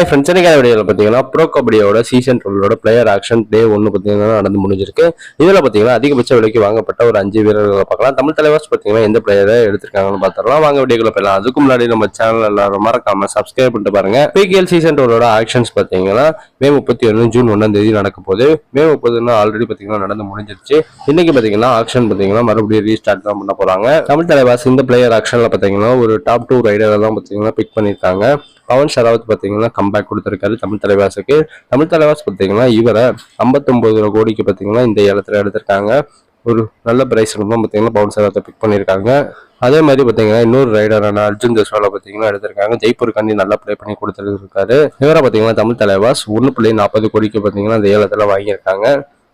Hi friends இன்னைக்கு வீடியோவில் பார்த்தீங்கன்னா ப்ரோ கபடியோட சீசன் டுவெல்லோட பிளேயர் ஆக்ஷன் டே ஒன்று பார்த்தீங்கன்னா நடந்து முடிஞ்சிருக்கு. இதில் பார்த்தீங்கன்னா அதிகபட்ச விலைக்கு வாங்கப்பட்ட ஒரு அஞ்சு வீரர்களை பார்க்கலாம். தமிழ் தலைவர்ஸ் பார்த்தீங்கன்னா எந்த பிளேயரை எடுத்திருக்காங்கன்னு பார்த்துடலாம் வாங்க வீடியோக்குள்ள போயிடலாம். அதுக்கு முன்னாடி நம்ம சேனல் எல்லாரும் மறக்காம சப்ஸ்கிரைப் பண்ணிட்டு பாருங்க. பிகேஎல் சீசன் டுவெல்லோட ஆக்ஷன்ஸ் பார்த்தீங்கன்னா மே முப்பத்தி ஒன்று ஜூன் ஒன்றாம் தேதி நடக்க போது மே முப்பதுன்னு ஆல்ரெடி பார்த்தீங்கன்னா நடந்து முடிஞ்சிருச்சு. இன்னைக்கு பார்த்தீங்கன்னா ஆக்ஷன் பார்த்தீங்கன்னா மறுபடியும் ரீஸ்டார்ட் தான் பண்ண போறாங்க. தமிழ் தலைவாஸ் இந்த பிளேயர் ஆக்ஷனில் பார்த்தீங்கன்னா ஒரு டாப் டூ ரைடரை தான் பார்த்தீங்கன்னா பிக் பண்ணியிருக்காங்க பவன் ஷராவத் பார்த்தீங்கன்னா கம்பேக் கொடுத்துருக்காரு தமிழ் தலைவாசுக்கு தமிழ் தலைவாஸ் பார்த்தீங்கன்னா இவரை 59 கோடிக்கு பார்த்தீங்கன்னா இந்த ஏலத்தில் எடுத்திருக்காங்க. ஒரு நல்ல பிரைஸ் ரொம்ப பார்த்தீங்கன்னா பவன் சராவத்தை பிக் பண்ணியிருக்காங்க. அதே மாதிரி பார்த்தீங்கன்னா இன்னொரு ரைடரான அர்ஜுன் ஜெஸ்வாலை பார்த்தீங்கன்னா எடுத்திருக்காங்க. ஜெய்ப்பூர் காண்டி நல்லா ப்ளே பண்ணி கொடுத்துருக்காரு. இவரை பார்த்தீங்கன்னா தமிழ் தலைவாஸ் ஒன்று புள்ளி நாற்பது கோடிக்கு பார்த்தீங்கன்னா இந்த ஏலத்தில் வாங்கியிருக்காங்க.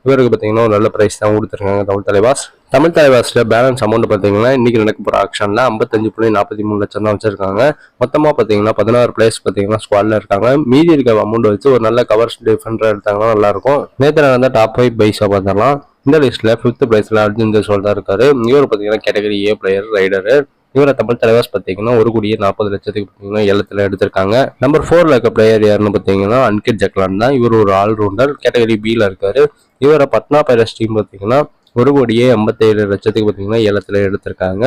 இவருக்கு பார்த்தீங்கன்னா ஒரு நல்ல ப்ரைஸ் தான் கொடுத்துருக்காங்க தமிழ் தலைவாஸ். தமிழ் தலைவாஸில் பேலன்ஸ் அமௌண்ட் பார்த்தீங்கன்னா இன்றைக்கி நடக்க போகிற ஆக்ஷனில் ஐம்பத்தஞ்சு புள்ளி நாற்பத்தி மூணு லட்சம் தான் வச்சிருக்காங்க. மொத்தமாக பார்த்தீங்கன்னா பதினாறு பிளேஸ் பார்த்தீங்கன்னா ஸ்குவாடில் இருக்காங்க. மீதி இருக்க அமௌண்ட் வச்சு ஒரு நல்ல கவர்ஸ் டிஃபெண்டர் எடுத்தாங்கன்னா நல்லாயிருக்கும் நேற்று நடந்த டாப் ஃபைவ் பைஸாக பார்த்துடலாம். இந்த லிஸ்ட்டில் ஃபிஃப்த் பிளேஸில் அர்ஜுன் ஜெய்ஸ்வால் தான் இருக்காரு. இவர் பார்த்தீங்கன்னா கேட்டகரி ஏ பிளேயர் ரைடரு இவரை தமிழ் தலைவாஸ் பார்த்தீங்கன்னா ஒரு கோடியே நாற்பது லட்சத்துக்கு பார்த்தீங்கன்னா ஏலத்தில் எடுத்திருக்காங்க. நம்பர் ஃபோரில் இருக்க பிளேயர் யாருன்னு பார்த்தீங்கன்னா அன்கிட் ஜக்லான் தான். இவர் ஒரு ஆல்ரவுண்டர். கேட்டகரி பியில் இருக்காரு. இவரை பட்னா பைரஸ் டீம் பார்த்தீங்கன்னா ஒரு கோடியே ஐம்பத்தேழு லட்சத்துக்கு பார்த்தீங்கன்னா ஏலத்தில் எடுத்திருக்காங்க.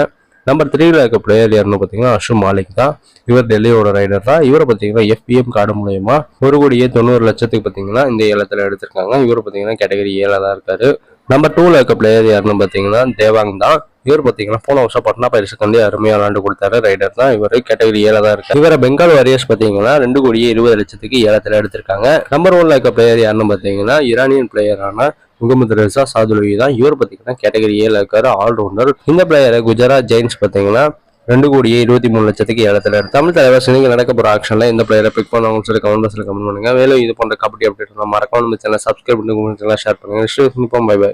நம்பர் த்ரீல இருக்க பிளேயர் யாருன்னு பார்த்தீங்கன்னா அஷு மாலிக் தான். இவர் டெல்லியோட ரைடர் தான். இவரை பார்த்தீங்கன்னா எஃபிஎம் கார்டு மூலயமா ஒரு கோடியே தொண்ணூறு லட்சத்துக்கு பார்த்தீங்கன்னா இந்த ஏலத்தில் எடுத்திருக்காங்க. இவர் பார்த்தீங்கன்னா கேட்டகரி ஏழை தான் இருக்காரு. நம்பர் டூவில் இருக்க பிளேயர் யாருன்னு பார்த்தீங்கன்னா தேவாங் தான். இவர் பார்த்தீங்கன்னா போன வருஷம் பட்னா கந்தே அருமையாக விளாண்டு கொடுத்தாரு. ரைடர் தான் இவர். கேட்டகரி ஏழை தான் இருக்கு இவரை பெங்கால் வாரியர்ஸ் பார்த்தீங்கன்னா ரெண்டு கோடியே இருபது லட்சத்துக்கு ஏலத்தில் எடுத்திருக்காங்க. நம்பர் ஒன்ல இருக்க பிளேயர் யாருன்னு பார்த்தீங்கன்னா ஈரானியன் பிளேயரான முகமது ரசா சாதுலவி தான். இவர் பார்த்தீங்கன்னா கேட்டகரி ஏல இருக்காரு. ஆல்ரவுண்டர் இந்த பிளேயரை குஜராத் ஜெயின்ஸ் பார்த்தீங்கன்னா ரெண்டு கோடியே இருபத்தி மூணு லட்சத்துக்கு ஏலத்தில் எடுத்து தமிழ் தலைவர் சினிங்க நடக்க போகிற ஆக்ஷனில் எந்த பிளேயரை பிக் பண்ணுவாங்கன்னு சொல்லி கமெண்ட் பாக்ஸில் கமெண்ட் பண்ணுங்க. மேலும் இது போன்ற கபடி அப்டேட் மறக்காம நம்ம சேனல் சப்ஸ்கிரைப் பண்ணி உங்களுக்கு ஷேர் பண்ணுங்க. By by